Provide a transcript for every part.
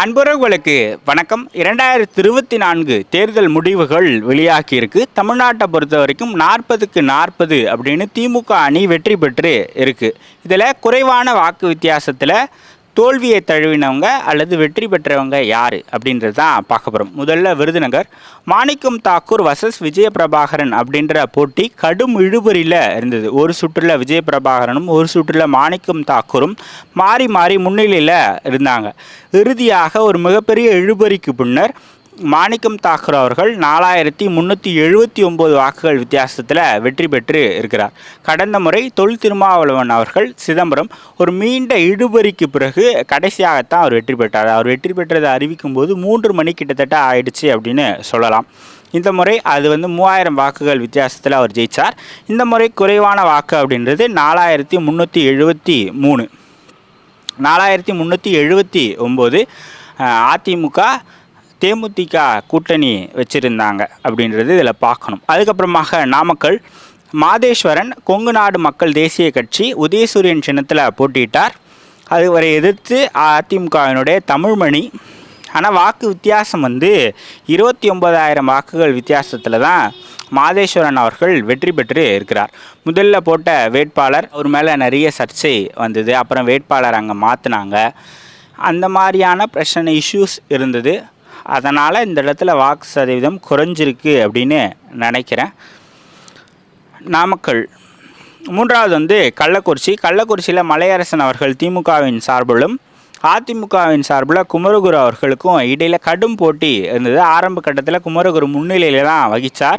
அன்புறவுகளுக்கு வணக்கம். இரண்டாயிரத்தி இருபத்தி நான்கு தேர்தல் முடிவுகள் வெளியாகியிருக்கு. தமிழ்நாட்டை பொறுத்த வரைக்கும் நாற்பதுக்கு நாற்பது அப்படின்னு திமுக அணி வெற்றி பெற்று இருக்குது இதில் குறைவான வாக்கு வித்தியாசத்தில் தோல்வியை தழுவினவங்க அல்லது வெற்றி பெற்றவங்க யார் அப்படின்றது தான் பார்க்க போகிறோம் முதல்ல விருதுநகர். மாணிக்கம் தாக்கூர் வசஸ் விஜயபிரபாகரன் அப்படின்ற போட்டி கடும் இழுபறியில் இருந்தது. ஒரு சுற்றில் விஜயபிரபாகரனும் ஒரு சுற்றில் மாணிக்கம் தாக்கூரும் மாறி மாறி முன்னிலையில் இருந்தாங்க. இறுதியாக ஒரு மிகப்பெரிய இழுபறிக்கு பின்னர் மாணிக்கம் தாக்கூர் அவர்கள் நாலாயிரத்தி முந்நூற்றி எழுபத்தி ஒம்பது வாக்குகள் வித்தியாசத்தில் வெற்றி பெற்று இருக்கிறார். கடந்த முறை தொல் திருமாவளவன் அவர்கள் சிதம்பரம் ஒரு மீண்ட இழுபறிக்கு பிறகு கடைசியாகத்தான் அவர் வெற்றி பெற்றார். அவர் வெற்றி பெற்றதை அறிவிக்கும் போது மூன்று மணி கிட்டத்தட்ட ஆயிடுச்சு அப்படின்னு சொல்லலாம். இந்த முறை அது வந்து மூவாயிரம் வாக்குகள் வித்தியாசத்தில் அவர் ஜெயித்தார் இந்த முறை குறைவான வாக்கு அப்படின்றது நாலாயிரத்தி முந்நூற்றி எழுபத்தி மூணு. நாலாயிரத்தி முந்நூற்றி எழுபத்தி ஒம்பது அதிமுக தேமுதிக கூட்டணி வச்சுருந்தாங்க அப்படின்றது இதில் பார்க்கணும். அதுக்கப்புறமாக நாமக்கல் மாதேஸ்வரன் கொங்கு நாடு மக்கள் தேசிய கட்சி உதயசூரியன் சின்னத்தில் போட்டியிட்டார். அதுவரை எதிர்த்து அதிமுகவினுடைய தமிழ்மணி. ஆனால் வாக்கு வித்தியாசம் வந்து இருபத்தி ஒன்பதாயிரம் வாக்குகள் வித்தியாசத்தில் தான் மாதேஸ்வரன் அவர்கள் வெற்றி பெற்று இருக்கிறார். முதல்ல போட்ட வேட்பாளர் அவர் மேலே நிறைய சர்ச்சை வந்தது. அப்புறம் வேட்பாளர் அங்கே மாற்றினாங்க அந்த மாதிரியான பிரச்சனை இஷ்யூஸ் இருந்தது. அதனால் இந்த இடத்துல வாக்கு சதவீதம் குறைஞ்சிருக்கு அப்படின்னு நினைக்கிறேன். நாமக்கல். மூன்றாவது வந்து கள்ளக்குறிச்சி. கள்ளக்குறிச்சியில் மலையரசன் அவர்கள் திமுகவின் சார்பிலும் அதிமுகவின் சார்பில் குமரகுரு அவர்களுக்கும் இடையில் கடும் போட்டி இருந்தது. ஆரம்ப கட்டத்தில் குமரகுரு முன்னிலையில் தான் வகித்தார்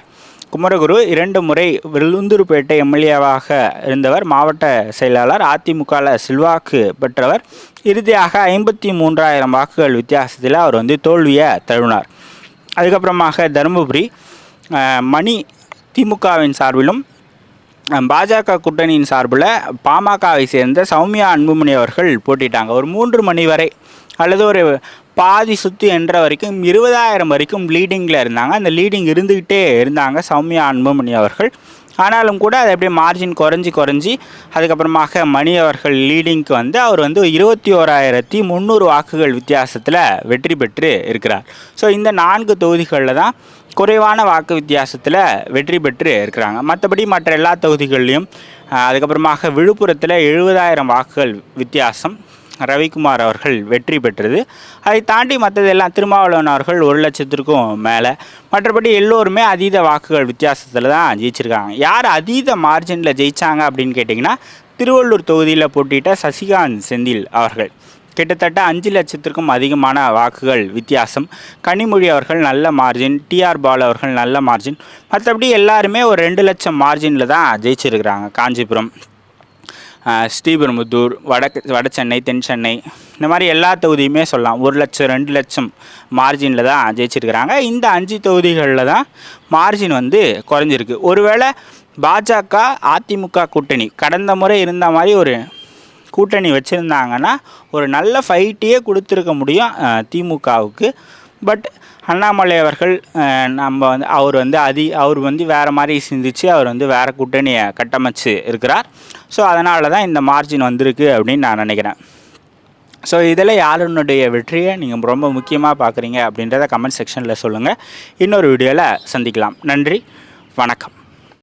குமரகுரு இரண்டு முறை விழுந்தூர்பேட்டை எம்எல்ஏவாக இருந்தவர் மாவட்ட செயலாளர் அதிமுகவில் செல்வாக்கு பெற்றவர். இறுதியாக ஐம்பத்தி மூன்றாயிரம் வாக்குகள் வித்தியாசத்தில் அவர் வந்து தோல்வியை தழுவினார். அதுக்கப்புறமாக தருமபுரி மணி திமுகவின் சார்பிலும் பாஜக கூட்டணியின் சார்பில் பாமகவை சேர்ந்த சௌமியா அன்புமணி அவர்கள் போட்டிட்டாங்க ஒரு மூன்று மணி வரை அல்லது ஒரு பாதி சுற்று என்ற வரைக்கும் இருபதாயிரம் வரைக்கும் லீடிங்கில் இருந்தாங்க. அந்த லீடிங் இருந்துக்கிட்டே இருந்தாங்க சௌமியா அன்புமணி அவர்கள். ஆனாலும் கூட அது அப்படியே மார்ஜின் குறைஞ்சி குறைஞ்சி அதுக்கப்புறமாக மணி அவர்கள் லீடிங்க்கு வந்து அவர் வந்து இருபத்தி ஓராயிரத்தி முந்நூறு வாக்குகள் வித்தியாசத்தில் வெற்றி பெற்று இருக்கிறார். ஸோ இந்த நான்கு தொகுதிகளில் தான் குறைவான வாக்கு வித்தியாசத்தில் வெற்றி பெற்று இருக்கிறாங்க. மற்றபடி மற்ற எல்லா தொகுதிகள்லையும் அதுக்கப்புறமாக விழுப்புரத்தில் எழுபதாயிரம் வாக்குகள் வித்தியாசம் ரவிக்குமார் அவர்கள் வெற்றி பெற்றது. அதை தாண்டி மற்றதெல்லாம் திருமாவளவன் அவர்கள் ஒரு லட்சத்திற்கும் மேலே. மற்றபடி எல்லோருமே அதீத வாக்குகள் வித்தியாசத்தில் தான் ஜெயிச்சிருக்காங்க. யார் அதீத மார்ஜினில் ஜெயித்தாங்க அப்படின்னு கேட்டிங்கன்னா திருவள்ளூர் தொகுதியில் போட்டியிட்ட சசிகாந்த் செந்தில் அவர்கள். கிட்டத்தட்ட அஞ்சு லட்சத்திற்கும் அதிகமான வாக்குகள் வித்தியாசம். கனிமொழி அவர்கள் நல்ல மார்ஜின் டிஆர் பால் அவர்கள் நல்ல மார்ஜின் மற்றபடி எல்லாருமே ஒரு ரெண்டு லட்சம் மார்ஜினில் தான் ஜெயிச்சிருக்கிறாங்க. காஞ்சிபுரம். ஸ்ரீபெரும்புதூர் வடக்கு வட சென்னை தென் சென்னை இந்த மாதிரி எல்லா தொகுதியுமே சொல்லலாம். ஒரு லட்சம் ரெண்டு லட்சம் மார்ஜினில் தான் ஜெயிச்சிருக்கிறாங்க. இந்த அஞ்சு தொகுதிகளில் தான் மார்ஜின் வந்து குறைஞ்சிருக்கு. ஒருவேளை பாஜக அதிமுக கூட்டணி கடந்த முறை இருந்த மாதிரி ஒரு கூட்டணி வச்சுருந்தாங்கன்னா ஒரு நல்ல ஃபைட்டையே கொடுத்துருக்க முடியும் திமுகவுக்கு. பட் அண்ணாமலை அவர்கள் நம்ம வந்து அவர் வந்து அதி அவர் வந்து வேறு மாதிரி சிந்திச்சு அவர் வந்து வேறு கூட்டணியை கட்டமைச்சு இருக்கிறார். ஸோ அதனால தான் இந்த மார்ஜின் வந்திருக்கு அப்படின்னு நான் நினைக்கிறேன். ஸோ இதில் யாருனுடைய வெற்றியை நீங்கள் ரொம்ப முக்கியமாக பார்க்குறீங்க அப்படின்றத கமெண்ட் செக்ஷனில் சொல்லுங்கள் இன்னொரு வீடியோவில் சந்திக்கலாம். நன்றி. வணக்கம்.